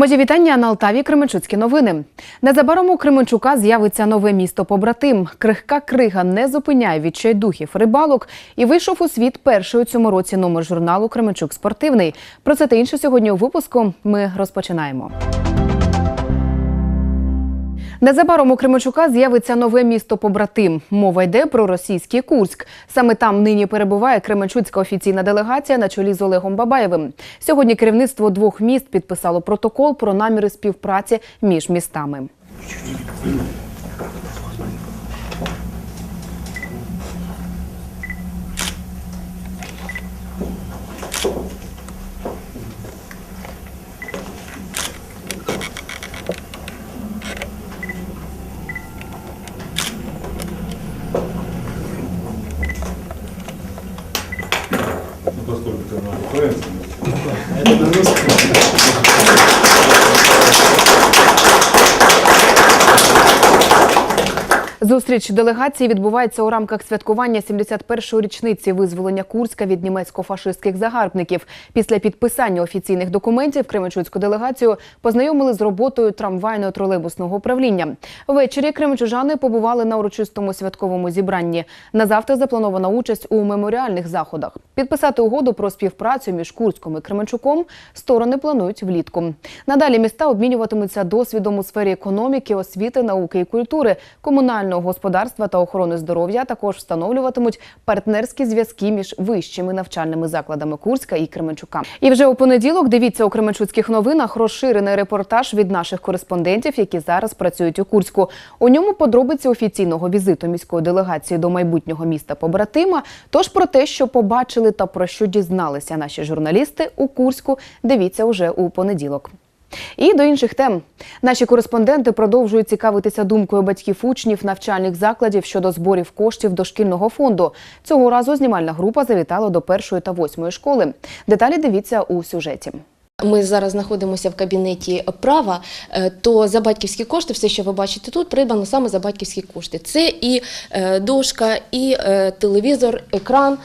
Мої вітання на Алтаві. Кременчуцькі новини. Незабаром у Кременчука з'явиться нове місто побратим. Крихка крига не зупиняє відчайдухів рибалок і вийшов у світ перший у цьому році номер журналу Кременчук спортивний. Про це та інше сьогодні у випуску. Ми розпочинаємо. Незабаром у Кременчука з'явиться нове місто побратим. Мова йде про російський Курськ. Саме там нині перебуває Кременчуцька офіційна делегація на чолі з Олегом Бабаєвим. Сьогодні керівництво двох міст підписало протокол про наміри співпраці між містами. Зустріч делегації відбувається у рамках святкування 71-ї річниці визволення Курська від німецько-фашистських загарбників. Після підписання офіційних документів Кременчуцьку делегацію познайомили з роботою трамвайно-тролейбусного управління. Ввечері кременчужани побували на урочистому святковому зібранні. На завтра запланована участь у меморіальних заходах. Підписати угоду про співпрацю між Курськом і Кременчуком сторони планують влітку. Надалі міста обмінюватимуться досвідом у сфері економіки, освіти, науки і культури, комунального господарства та охорони здоров'я. Також встановлюватимуть партнерські зв'язки між вищими навчальними закладами Курська і Кременчука. І вже у понеділок дивіться у Кременчуцьких новинах розширений репортаж від наших кореспондентів, які зараз працюють у Курську. У ньому подробиці офіційного візиту міської делегації до майбутнього міста побратима. Тож про те, що побачили та про що дізналися наші журналісти у Курську, дивіться уже у понеділок. І до інших тем наші кореспонденти продовжують цікавитися думкою батьків учнів навчальних закладів щодо зборів коштів дошкільного фонду. Цього разу знімальна група завітала до першої та восьмої школи. Деталі дивіться у сюжеті. Ми зараз знаходимося в кабінеті права, е, то за батьківські кошти, все, що ви бачите тут, придбано саме за батьківські кошти. Це і е, дошка, і е, телевізор, екран,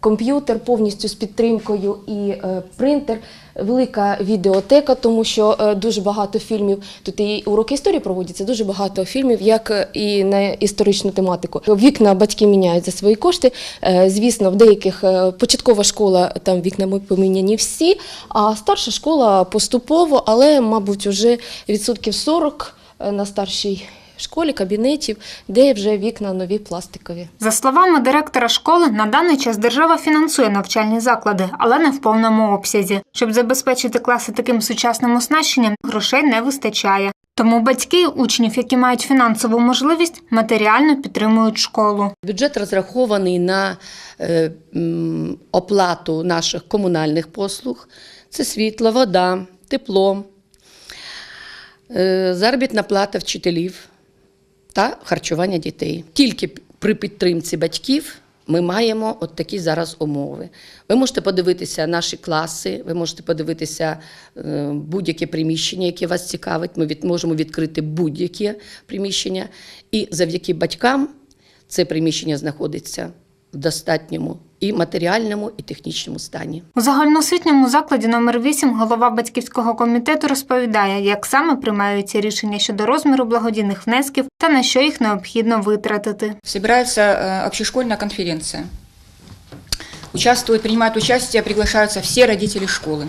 комп'ютер повністю з підтримкою, і принтер. Велика відеотека, тому що е, дуже багато фільмів. Тут і уроки історії проводяться, дуже багато фільмів, як е, і на історичну тематику. Вікна батьки міняють за свої кошти. Е, Звісно, в деяких початкова школа там вікна ми поміняні всі, а старша школа поступово, але, мабуть, уже відсотків 40 е, на старшій школі кабінетів, де вже вікна нові пластикові. За словами директора школи, на даний час держава фінансує навчальні заклади, але не в повному обсязі. Щоб забезпечити класи таким сучасним оснащенням, грошей не вистачає. Тому батьки учнів, які мають фінансову можливість, матеріально підтримують школу. Бюджет розрахований на е, оплату наших комунальних послуг: це світло, вода, тепло, е, заробітна плата вчителів та харчування дітей. Тільки при підтримці батьків ми маємо от такі зараз умови. Ви можете подивитися наші класи, ви можете подивитися е, будь-яке приміщення, яке вас цікавить. Ми від, можемо відкрити будь-яке приміщення. І завдяки батькам це приміщення знаходиться в достатньому і матеріальному, і технічному стані. У загальноосвітньому закладі номер 8 голова батьківського комітету розповідає, як саме приймаються рішення щодо розміру благодійних внесків та на що їх необхідно витратити. Собирается э, общешкольная конференция. Участвуют, принимают участие, приглашаются все родители школы.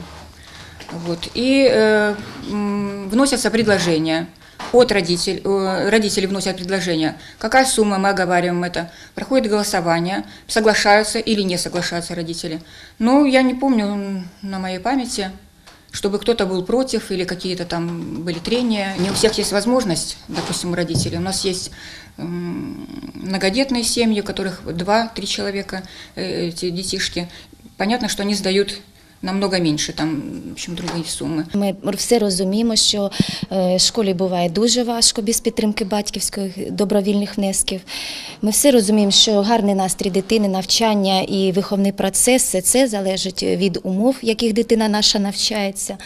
Вот. И э, м, вносятся предложения От родителей, э, родители вносят предложения, какая сумма, мы оговариваем это, проходит голосование, соглашаются или не соглашаются родители. Ну, я не помню на моей памяти, чтобы кто-то был против или какие-то там были трения. Не у всех есть возможность, допустим, у родителей. У нас есть многодетные семьи, у которых два-три человека, э, эти детишки. Понятно, что они сдают намного менше, там, в общем, другие суммы. Ми все розуміємо, що е, школі буває дуже важко без підтримки батьківських добровільних внесків. Ми все розуміємо, що гарний настрій дитини, навчання і виховний процес це залежить від умов, в яких дитина наша навчається.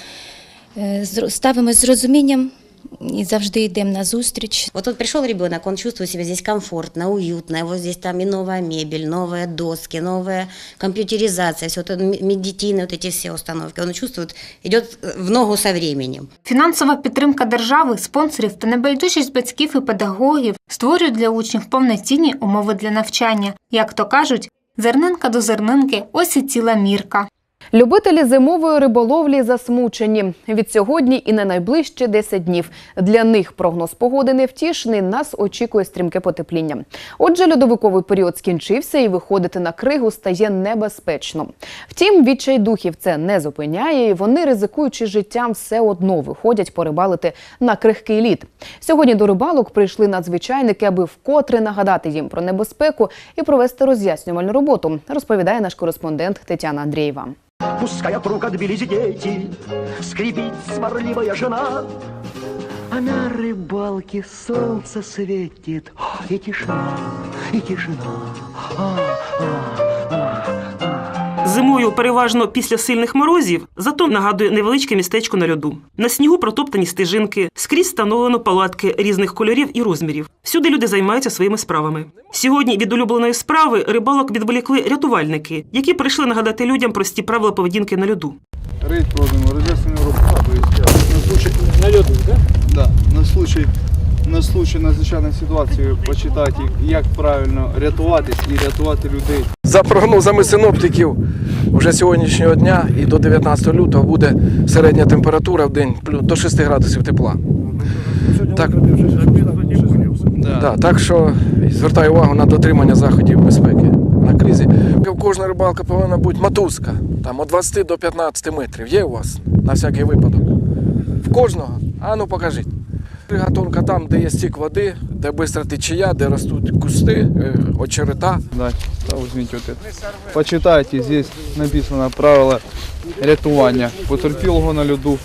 Е, Ставимо з розумінням і завжди йдемо на зустріч. Вот тут пришел ребенок, он чувствует себя здесь комфортно, уютно, его здесь там и новая мебель, новые доски, новая компьютеризация, все это м- медитины, вот эти все установки. Он чувствует, идет в ногу со временем. Фінансова підтримка держави, спонсорів та небайдужість батьків і педагогів створюють для учнів повноцінні умови для навчання. Як то кажуть, зернинка до зернинки ось і ціла мірка. Любителі зимової риболовлі засмучені. Від сьогодні і на найближчі 10 днів. Для них прогноз погоди невтішний. Нас очікує стрімке потепління. Отже, льодовиковий період скінчився і виходити на кригу стає небезпечно. Втім, відчайдухів це не зупиняє, і вони, ризикуючи життям, все одно виходять порибалити на крихкий лід. Сьогодні до рибалок прийшли надзвичайники, аби вкотре нагадати їм про небезпеку і провести роз'яснювальну роботу, розповідає наш кореспондент Тетяна Андрієва. Пускай от рук отбились дети, Скрипит сварливая жена. А на рыбалке солнце светит, И тишина, и тишина. А, а, а. Зимою переважно після сильних морозів, зато нагадує невеличке містечко на льоду. На снігу протоптані стежинки, скрізь встановлено палатки різних кольорів і розмірів. Всюди люди займаються своїми справами. Сьогодні від улюбленої справи рибалок відволікли рятувальники, які прийшли нагадати людям прості правила поведінки на льоду. Рейд проводимо, роз'яснення роботи. На случай... На льоду, так? Да, на случай, на случай надзвичайної ситуації почитати, як правильно рятуватись і рятувати людей. За прогнозами синоптиків, вже сьогоднішнього дня і до 19 лютого буде середня температура в день плюс до 6 градусів тепла. Так, да, так що звертаю увагу на дотримання заходів безпеки на кризі. У кожної рибалки повинна бути мотузка, там від 20 до 15 метрів. Є у вас на всякий випадок. В кожного? А ну покажіть. Гатунка там, де є стік води, де бистра течія, де ростуть кусти, е, очерета. Да, да, возьмите вот. Почитайте, здесь написано правила рятування потерпілого на льоду.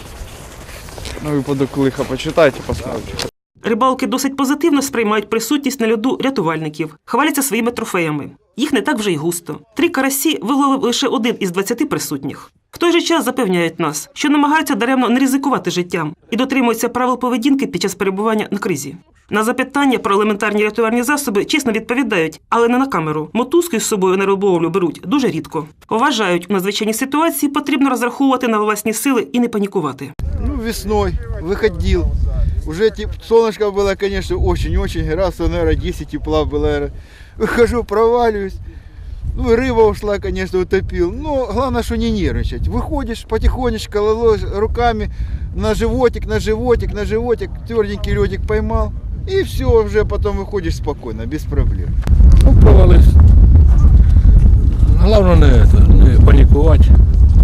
На випадок лиха почитайте, поставте. Рибалки досить позитивно сприймають присутність на льоду рятувальників, хваляться своїми трофеями. Їх не так вже й густо. Три карасі виловив лише один із 20 присутніх. В той же час запевняють нас, що намагаються даремно не ризикувати життям і дотримуються правил поведінки під час перебування на кризі. На запитання про елементарні рятувальні засоби чесно відповідають, але не на камеру. Мотузки з собою на риболовлю беруть дуже рідко. Вважають, у надзвичайній ситуації потрібно розраховувати на власні сили і не панікувати. Ну, весной выходил. Уже тип, солнышко было, конечно, очень-очень. Градусов, наверное, 10 тепла было. наверно. Выхожу, проваливаюсь. Ну, и рыба ушла, конечно, утопил. Но главное, что не нервничать. Выходишь потихонечку, ловишь руками на животик, на животик, на животик. Тверденький ледик поймал. И все, уже потом выходишь спокойно, без проблем. Ну, провалився. Головне не, это, не панікувати,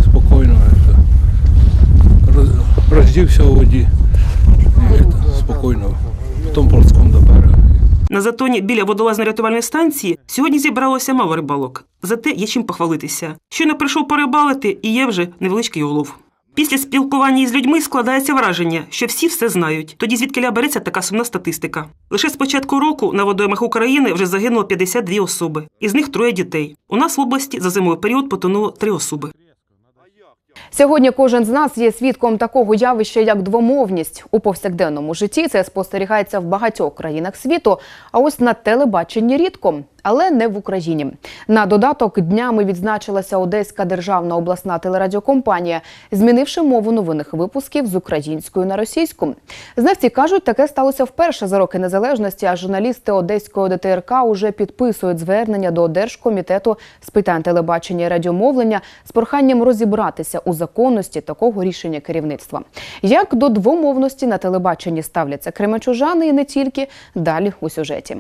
спокійно. Это. Роз- Роздівся у воді. І, это, спокійно. Потім ползком до берега. На затоні біля водолазно-рятувальної станції сьогодні зібралося мало рибалок. Зате є чим похвалитися. Щойно прийшов порибалити і є вже невеличкий улов. Після спілкування із людьми складається враження, що всі все знають. Тоді звідкиля береться така сумна статистика. Лише з початку року на водоймах України вже загинуло 52 особи, із них троє дітей. У нас в області за зимовий період потонуло три особи. Сьогодні кожен з нас є свідком такого явища, як двомовність у повсякденному житті. Це спостерігається в багатьох країнах світу. А ось на телебаченні рідко, але не в Україні. На додаток днями відзначилася Одеська державна обласна телерадіокомпанія, змінивши мову новинних випусків з української на російську. Знавці кажуть, таке сталося вперше за роки незалежності. А журналісти Одеської ДТРК уже підписують звернення до Держкомітету з питань телебачення і радіомовлення з проханням розібратися у законності такого рішення керівництва. Як до двомовності на телебаченні ставляться кременчужани і не тільки далі у сюжеті.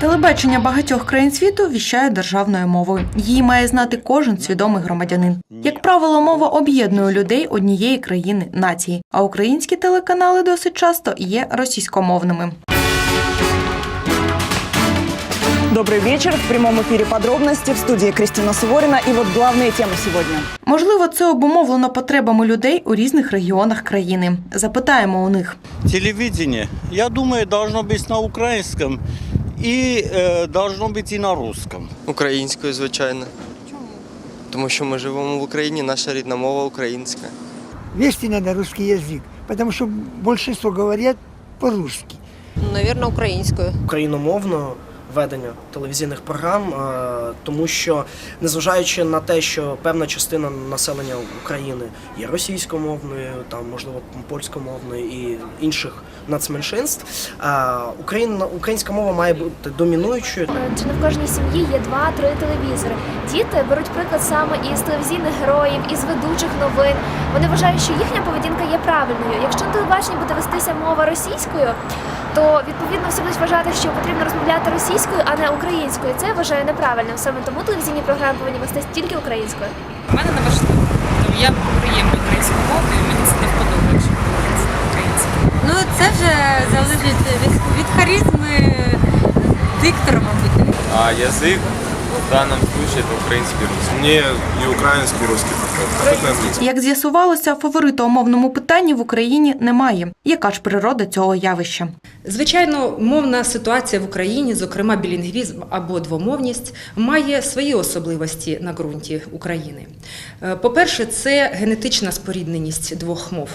Телебачення багатьох країн світу віщає державною мовою. Її має знати кожен свідомий громадянин. Як правило, мова об'єднує людей однієї країни нації, а українські телеканали досить часто є російськомовними. Добрый вечер. В прямом эфире подробности в студии Кристина Суворина. И вот главные темы сегодня. Можливо, це обумовлено потребами людей у різних регіонах країни. Запитаємо у них. Телевидение, я думаю, должно быть на украинском и э, должно быть и на русском. Українською, звичайно. Тому що ми живемо в Україні, наша рідна мова українська. Вести надо русский язык. потому что большинство говорят по-русски. Навірно, українською. україномовного ведення телевізійних програм, е, тому що незважаючи на те, що певна частина населення України є російськомовною, там можливо польськомовною і інших нацменшинств, е, Україна, українська мова має бути домінуючою. Чи не в кожній сім'ї є два-три телевізори? Діти беруть приклад саме із телевізійних героїв, із ведучих новин. Вони вважають, що їхня поведінка є правильною. Якщо на телебаченні буде вестися мова російською, то відповідно всі будуть вважати, що потрібно розмовляти російською, а не українською. Це я вважаю неправильним. Саме тому телевізійні програми повинні вестись тільки українською. У мене не важливо. Тобто я приємно українську мову, і мені це не вподобає, що говориться. Ну, це вже залежить від, від харизми диктора, мабуть. А язык в данном случае это украинский русский. Мне не украинский русский подходит, а. Як з'ясувалося, фаворита у мовному питанні в Україні немає. Яка ж природа цього явища? Звичайно, мовна ситуація в Україні, зокрема білінгвізм або двомовність, має свої особливості на ґрунті України. Е, По-перше, це генетична спорідненість двох мов.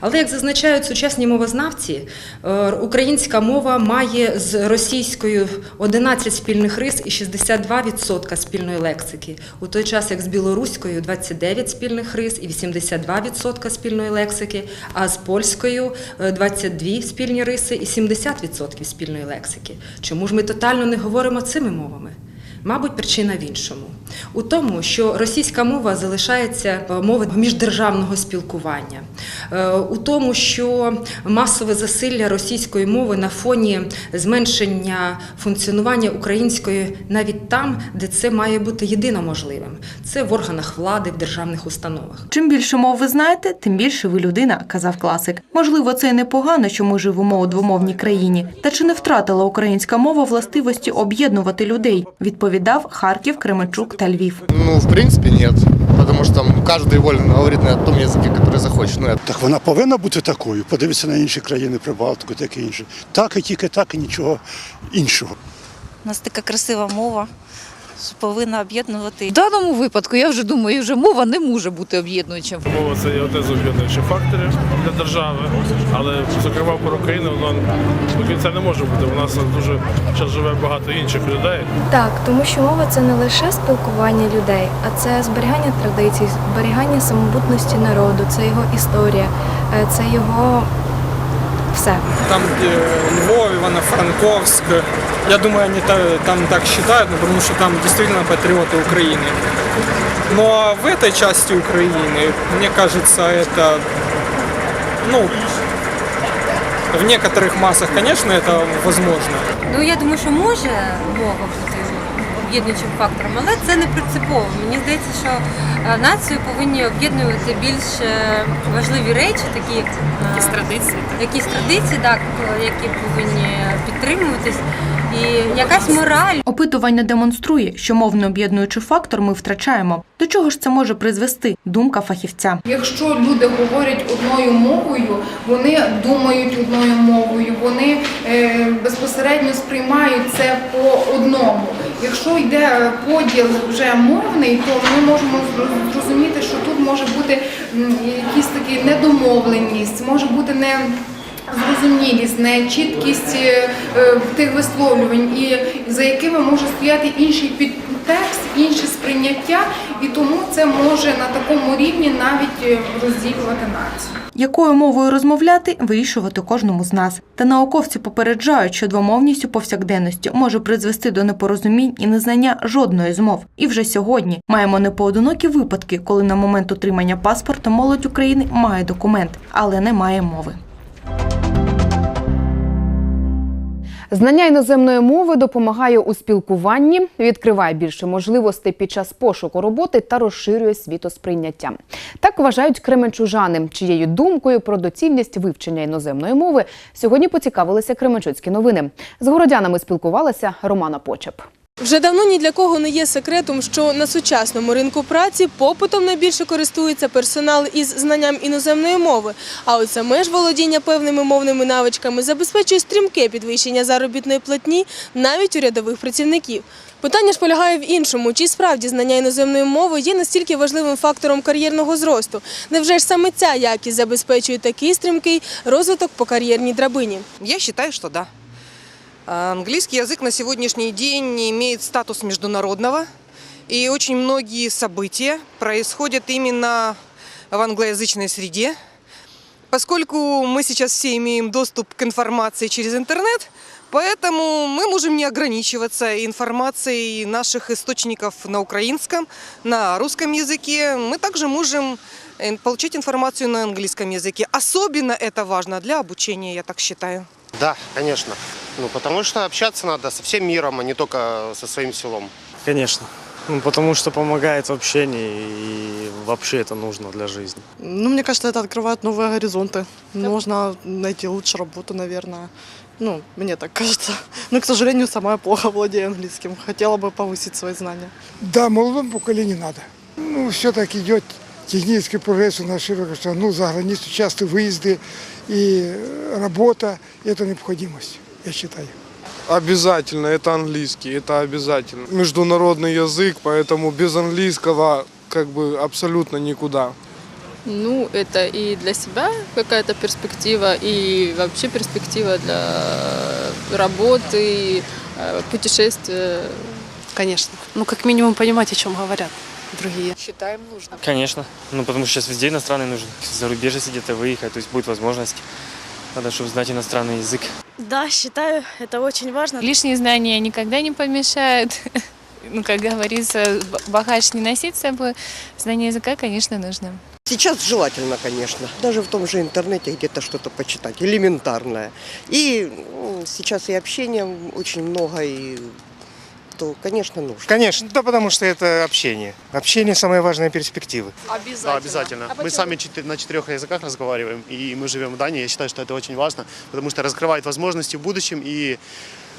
Але як зазначають сучасні мовознавці, е, українська мова має з російською 11 спільних рис і 62% спільної лексики, у той час як з білоруською 29 спільних рис і 82% спільної лексики, а з польською е, 22 спільні риси і 70% спільної лексики. Чому ж ми тотально не говоримо цими мовами? Мабуть, причина в іншому. У тому, що російська мова залишається е, мовою міждержавного спілкування, Е, у тому, що масове засилля російської мови на фоні зменшення функціонування української навіть там, де це має бути єдино можливим. Це в органах влади, в державних установах. Чим більше мов ви знаєте, тим більше ви людина, казав класик. Можливо, це і непогано, що ми живемо у двомовній країні. Та чи не втратила українська мова властивості об'єднувати людей? Відповідав Харків, Кременчук та Львів. Ну, в принципе, нет. Потому что там каждый волен говорить на том языке, который захочет. Ну, это... Так вона повинна бути такою. Подивитися на інші країни, Прибалтику, таке інше. Так і тільки так, і нічого іншого. У нас така красива мова, що повинна об'єднувати. В даному випадку я вже думаю, вже мова не може бути об'єднуючим. Мова це є один з об'єднуючих факторів для держави, але зокрема про Україну воно до кінця не може бути. У нас дуже зараз живе багато інших людей. Так, тому що мова це не лише спілкування людей, а це зберігання традицій, зберігання самобутності народу, це його історія, е, це його все. Там, где Львов, Ивано-Франковск, я думаю, они та- там так считают, ну, потому что там действительно патриоты Украины. Но в этой части Украины, мне кажется, это, ну, в некоторых массах, конечно, это возможно. Ну, я думаю, що може мова бути об'єднуючим фактором, але це не принципово. Мені здається, що е, націю повинні об'єднувати більш е, важливі речі, такі як е, Якісь традиції. якісь традиції, так, які повинні підтримуватись, і якась мораль. Опитування демонструє, що мовно об'єднуючий фактор ми втрачаємо. До чого ж це може призвести? Думка фахівця. Якщо люди говорять одною мовою, вони думають одною мовою, вони е, безпосередньо сприймають це по одному. Якщо йде поділ вже мовний, то ми можемо зрозуміти, що тут може бути якісь такі недомовленість, може бути не. Зрозумілість, нечіткість е, е, тих висловлювань, і за якими може стояти інший підтекст, інше сприйняття, і тому це може на такому рівні навіть е, розділювати націю. Якою мовою розмовляти, вирішувати кожному з нас. Та науковці попереджають, що двомовність у повсякденності може призвести до непорозумінь і незнання жодної з мов. І вже сьогодні маємо непоодинокі випадки, коли на момент отримання паспорта молодь України має документ, але не має мови. Знання іноземної мови допомагає у спілкуванні, відкриває більше можливостей під час пошуку роботи та розширює світосприйняття. Так вважають кременчужани, чиєю думкою про доцільність вивчення іноземної мови сьогодні поцікавилися Кременчуцькі новини. З городянами спілкувалася Романа Почеп. Вже давно ні для кого не є секретом, що на сучасному ринку праці попитом найбільше користується персонал із знанням іноземної мови. А от саме ж володіння певними мовними навичками забезпечує стрімке підвищення заробітної платні навіть у рядових працівників. Питання ж полягає в іншому: чи справді знання іноземної мови є настільки важливим фактором кар'єрного зросту? Невже ж саме ця якість забезпечує такий стрімкий розвиток по кар'єрній драбині? Я считаю, что да. Английский язык на сегодняшний день имеет статус международного, и очень многие события происходят именно в англоязычной среде. Поскольку мы сейчас все имеем доступ к информации через интернет, поэтому мы можем не ограничиваться информацией наших источников на украинском, на русском языке. Мы также можем э, получать информацию на английском языке. Особенно это важно для обучения, я так считаю. Да, конечно. Ну, потому что общаться надо со всем миром, а не только со своим селом. Конечно. Ну, потому что помогает в общении и вообще это нужно для жизни. Ну, мне кажется, это открывает новые горизонты. Можно найти лучше работу, наверное. Ну, мне так кажется. Но, к сожалению, сама я плохо владею английским. Хотела бы повысить свои знания. Да, молодому поколению надо. Ну, все-таки идет технический прогресс у нас широко, что, ну, за границу часто выезды и работа, и это необходимость, я считаю. Обязательно, это английский, это обязательно. Международный язык, поэтому без английского как бы абсолютно никуда. Ну, это и для себя какая-то перспектива, и вообще перспектива для работы, э, путешествия. Конечно. Ну, как минимум понимать, о чем говорят другие. Считаем нужно. Конечно. Ну, потому что сейчас везде иностранный нужен. За рубеж, если где-то выехать, то есть будет возможность. Надо, чтобы знать иностранный язык. Да, считаю, это очень важно. Лишние знания никогда не помешают. Ну, как говорится, б- багаж не носить с собой. Знание языка, конечно, нужно. Сейчас желательно, конечно. Даже в том же интернете где-то что-то почитать, элементарное. И м, сейчас и общения очень много, и то, конечно, нужно. Конечно, да потому что это общение. Общение – самая важная перспектива. Обязательно. Да, обязательно. А мы почему? сами четы- на четырех языках разговариваем, и мы живем в Дании. Я считаю, что это очень важно, потому что раскрывает возможности в будущем, и э,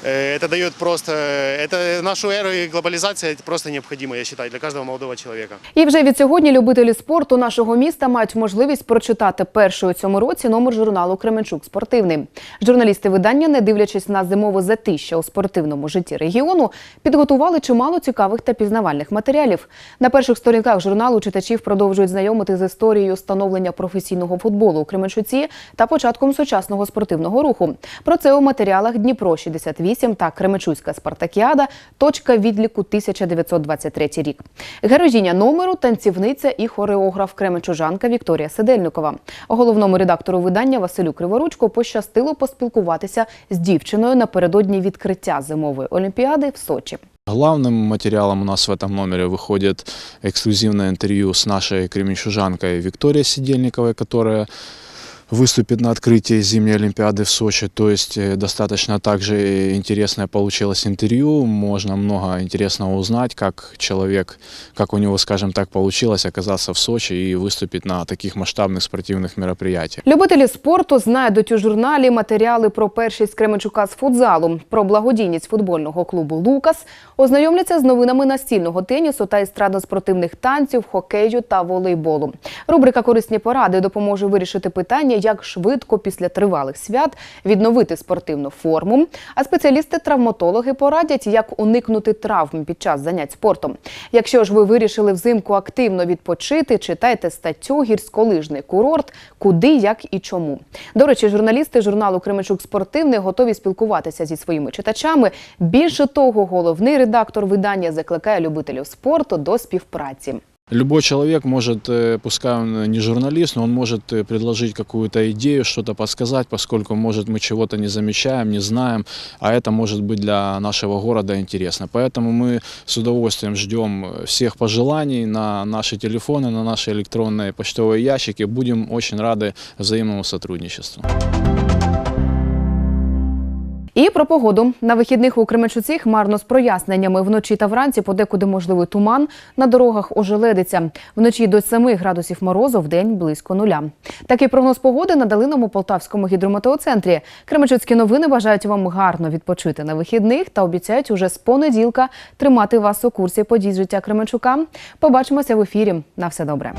это дает просто... Это нашу эру и глобализация это просто необходимо, я считаю, для каждого молодого человека. І вже від сьогодні любителі спорту нашого міста мають можливість прочитати перший у цьому році номер журналу Кременчук Спортивний. Журналісти видання, не дивлячись на зимове затища у спортивному житті регіону, підготували чимало цікавих та пізнавальних матеріалів. На перших сторінках журналу читачів продовжують знайомити з історією становлення професійного футболу у Кременчуці та початком сучасного спортивного руху. Про це у матеріалах Дніпро 68 та Кременчуцька Спартакіада. Точка відліку 1923 рік. Героїня номеру танцівниця і хореограф Кременчужанка Вікторія Сидельникова. Головному редактору видання Василю Криворучко пощастило поспілкуватися з дівчиною напередодні відкриття зимової олімпіади в Сочі. Главным материалом у нас в этом номере выходит эксклюзивное интервью с нашей кременчужанкой Викторией Сидельниковой, которая выступит на открытии зимней Олимпиады в Сочи. То есть э, достаточно также интересное получилось интервью. Можно много интересного узнать, как человек, как у него, скажем так, получилось оказаться в Сочи и выступить на таких масштабных спортивных мероприятиях. Любителі спорту знайдуть у журналі матеріали про першість Кременчука з футзалу, про благодійність футбольного клубу Лукас, ознайомляться з новинами настільного тенісу та естрадно-спортивних танців, хокею та волейболу. Рубрика Корисні поради допоможе вирішити питання, як швидко після тривалих свят відновити спортивну форму. А спеціалісти-травматологи порадять, як уникнути травм під час занять спортом. Якщо ж ви вирішили взимку активно відпочити, читайте статтю Гірськолижний курорт, куди, як і чому. До речі, журналісти журналу Кременчук Спортивний готові спілкуватися зі своїми читачами. Більше того, головний редактор видання закликає любителів спорту до співпраці. Любой человек может, э, пускай он не журналист, но он может э, предложить какую-то идею, что-то подсказать, поскольку, может, мы чего-то не замечаем, не знаем, а это может быть для нашего города интересно. Поэтому мы с удовольствием ждем всех пожеланий на наши телефоны, на наши электронные почтовые ящики. Будем очень рады взаимному сотрудничеству. І про погоду на вихідних у Кременчуці хмарно з проясненнями. Вночі та вранці подекуди можливий туман. На дорогах ожеледиться. Вночі до 7 градусів морозу, в день близько нуля. Такий прогноз погоди надали нам у Полтавському гідрометеоцентрі. Кременчуцькі новини бажають вам гарно відпочити на вихідних та обіцяють уже з понеділка тримати вас у курсі подій життя Кременчука. Побачимося в ефірі. На все добре.